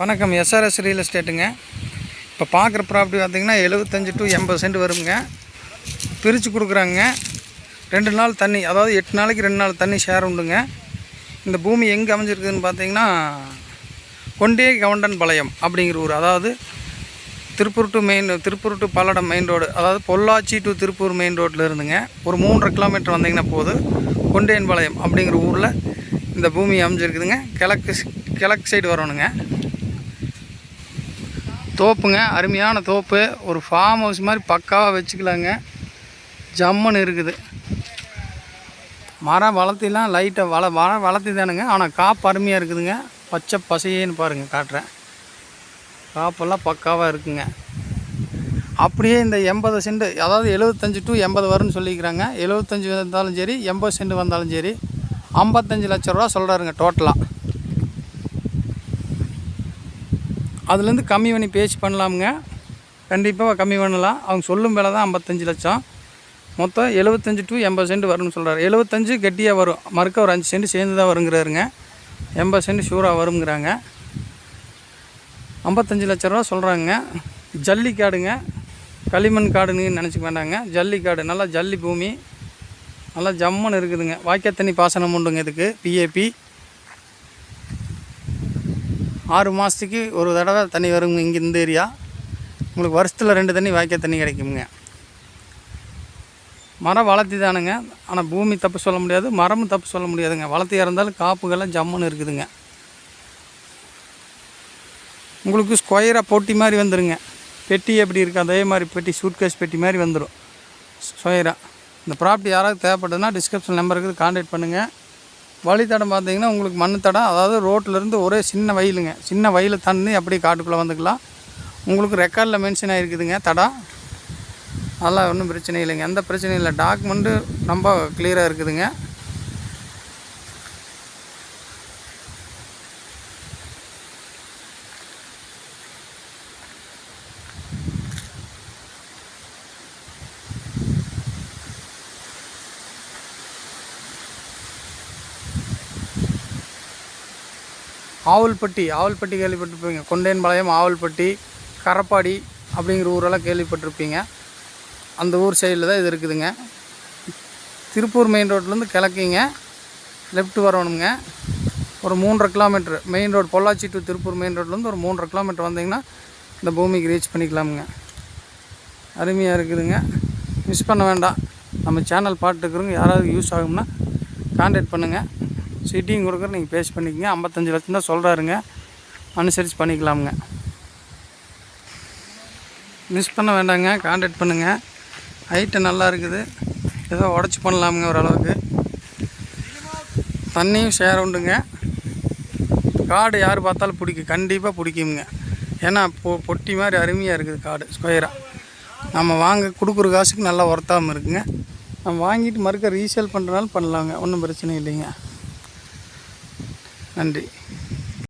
வணக்கம். SRS real எஸ்டேட்டுங்க இப்போ பார்க்குற ப்ராப்பர்ட்டி பார்த்தீங்கன்னா எழுபத்தஞ்சு டு எண்பது சென்ட் வருங்க பிரித்து கொடுக்குறாங்க. ரெண்டு நாள் தண்ணி அதாவது எட்டு நாளைக்கு ரெண்டு நாள் தண்ணி ஷேர் உண்டுங்க. இந்த பூமி எங்கே அமைஞ்சிருக்குதுன்னு பார்த்தீங்கன்னா கொண்டே கவுண்டன் பாளையம் அப்படிங்கிற ஊர். அதாவது Tiruppur to main Tiruppur to Palladam main road அதாவது பொள்ளாச்சி டு திருப்பூர் மெயின் ரோட்டில் இருந்துங்க. ஒரு மூன்றரை கிலோமீட்டர் வந்தீங்கன்னா போது கொண்டேன்பாளையம் அப்படிங்கிற ஊரில் இந்த பூமி அமைஞ்சிருக்குதுங்க. கிழக்கு கிழக்கு சைடு வரணுங்க. தோப்புங்க அருமையான தோப்பு. ஒரு ஃபார்ம் ஹவுஸ் மாதிரி பக்காவாக வச்சுக்கலாங்க. ஜம்முன்னு இருக்குது. மரம் வளர்த்திலாம் லைட்டாக வள மரம் வளர்த்தி தானுங்க ஆனால் காப்பு அருமையாக இருக்குதுங்க. பச்சை பசையேன்னு பாருங்கள் காட்டுறேன். காப்பெல்லாம் பக்காவாக இருக்குங்க. அப்படியே இந்த எண்பது சென்ட் அதாவது எழுபத்தஞ்சு டு எண்பது வரும்னு சொல்லிக்கிறாங்க. எழுபத்தஞ்சு வந்தாலும் சரி எண்பது சென்ட் வந்தாலும் சரி ஐம்பத்தஞ்சு லட்ச ரூபா சொல்கிறாருங்க டோட்டலாக அதுலேருந்து கம்மி பண்ணி பேசி பண்ணலாமுங்க. கண்டிப்பாக கம்மி பண்ணலாம். அவங்க சொல்லும் வேலை தான் ஐம்பத்தஞ்சு லட்சம். மொத்தம் எழுபத்தஞ்சு டு எண்பது சென்ட் வரும்னு சொல்கிறாரு எழுபத்தஞ்சு கெட்டியாக வரும். மறுக்க ஒரு அஞ்சு சென்ட் சேர்ந்து தான் வருங்கிறாருங்க. எண்பது சென்ட் ஷூராக வருங்கிறாங்க ஐம்பத்தஞ்சு லட்ச ரூபா சொல்கிறாங்க ஜல்லி காடுங்க களிமண் காடுன்னு நினச்சிக்க வேண்டாங்க. ஜல்லி காடு நல்லா ஜல்லி பூமி. நல்லா ஜம்முன்னு இருக்குதுங்க. வாய்க்கால் தண்ணி பாசனம் உண்டுங்க இதுக்கு. பிஏபி ஆறு மாதத்துக்கு ஒரு தடவை தண்ணி வருங்க இங்கே இந்த ஏரியா. உங்களுக்கு வருஷத்தில் ரெண்டு தண்ணி வாய்க்கால் தண்ணி கிடைக்குங்க மரம் வளர்த்தி தானுங்க ஆனால் பூமி தப்பு சொல்ல முடியாது மரமும் தப்பு சொல்ல முடியாதுங்க. வளர்த்தியாக இருந்தாலும் காப்புகள்லாம் ஜம்முன்னு இருக்குதுங்க. உங்களுக்கு ஸ்கொயராக பொட்டி மாதிரி வந்துடுங்க பெட்டி எப்படி இருக்குது அதே மாதிரி பெட்டி சூட்கேஸ் பெட்டி மாதிரி வந்துடும் ஸ்கொயராக இந்த ப்ராப்பர்ட்டி யாராவது தேவைப்படுதுன்னா டிஸ்கிரிப்ஷன் நம்பருக்கு கான்டாக்ட் பண்ணுங்கள் வழித்தடம் பார்த்தீங்கன்னா உங்களுக்கு மண் தடம் அதாவது ரோட்டிலேருந்து ஒரே சின்ன வயலுங்க. சின்ன வயலை தண்ணி அப்படியே காட்டுக்குள்ளே வந்துக்கலாம். உங்களுக்கு ரெக்கார்டில் மென்ஷன் ஆகிருக்குதுங்க தடம். அதெல்லாம் ஒன்றும் பிரச்சனை இல்லைங்க. எந்த பிரச்சனையும் இல்லை. டாக்குமெண்ட்டு ரொம்ப கிளியராக இருக்குதுங்க. ஆவல்பட்டி ஆவல்பட்டி கேள்விப்பட்டிருப்பீங்க. கொண்டேன்பாளையம் ஆவல்பட்டி கரப்பாடி அப்படிங்கிற ஊரெல்லாம் கேள்விப்பட்டிருப்பீங்க. அந்த ஊர் சைடில் தான் இது இருக்குதுங்க. திருப்பூர் மெயின் ரோட்லேருந்து கிழக்கிங்க. லெஃப்ட் வரணுங்க. ஒரு மூன்றரை kilometre main road Pollachi to Tiruppur main ரோட்லேருந்து ஒரு மூன்றரை கிலோமீட்டர் வந்தீங்கன்னா இந்த பூமிக்கு ரீச் பண்ணிக்கலாமுங்க. அருமையாக இருக்குதுங்க. மிஸ் பண்ண வேண்டாம். நம்ம சேனல் பாட்டுக்குறவங்க யாராவது யூஸ் ஆகும்னா கான்டாக்ட் பண்ணுங்கள் சிட்டியும் கொடுக்குற நீங்கள் பேசி பண்ணிக்கங்க. ஐம்பத்தஞ்சு லட்சம் தான் சொல்கிறாருங்க அனுசரித்து பண்ணிக்கலாமுங்க. மிஸ் பண்ண வேண்டாங்க கான்டாக்ட் பண்ணுங்கள் ஹைட்டு நல்லா இருக்குது. ஏதோ உடச்சி பண்ணலாமுங்க ஓரளவுக்கு. தண்ணியும் ஷேர் உண்டுங்க. காடு யார் பார்த்தாலும் பிடிக்கும். கண்டிப்பாக பிடிக்குங்க ஏன்னா பொ பொட்டி மாதிரி அருமையாக இருக்குது காடு ஸ்கொயராக நம்ம வாங்க கொடுக்குற காசுக்கு நல்லா ஒர்த்தாகவும் இருக்குங்க. நம்ம வாங்கிட்டு மறுக்க ரீசேல் பண்ணுறனாலும் பண்ணலாங்க. ஒன்றும் பிரச்சனை இல்லைங்க. நன்றி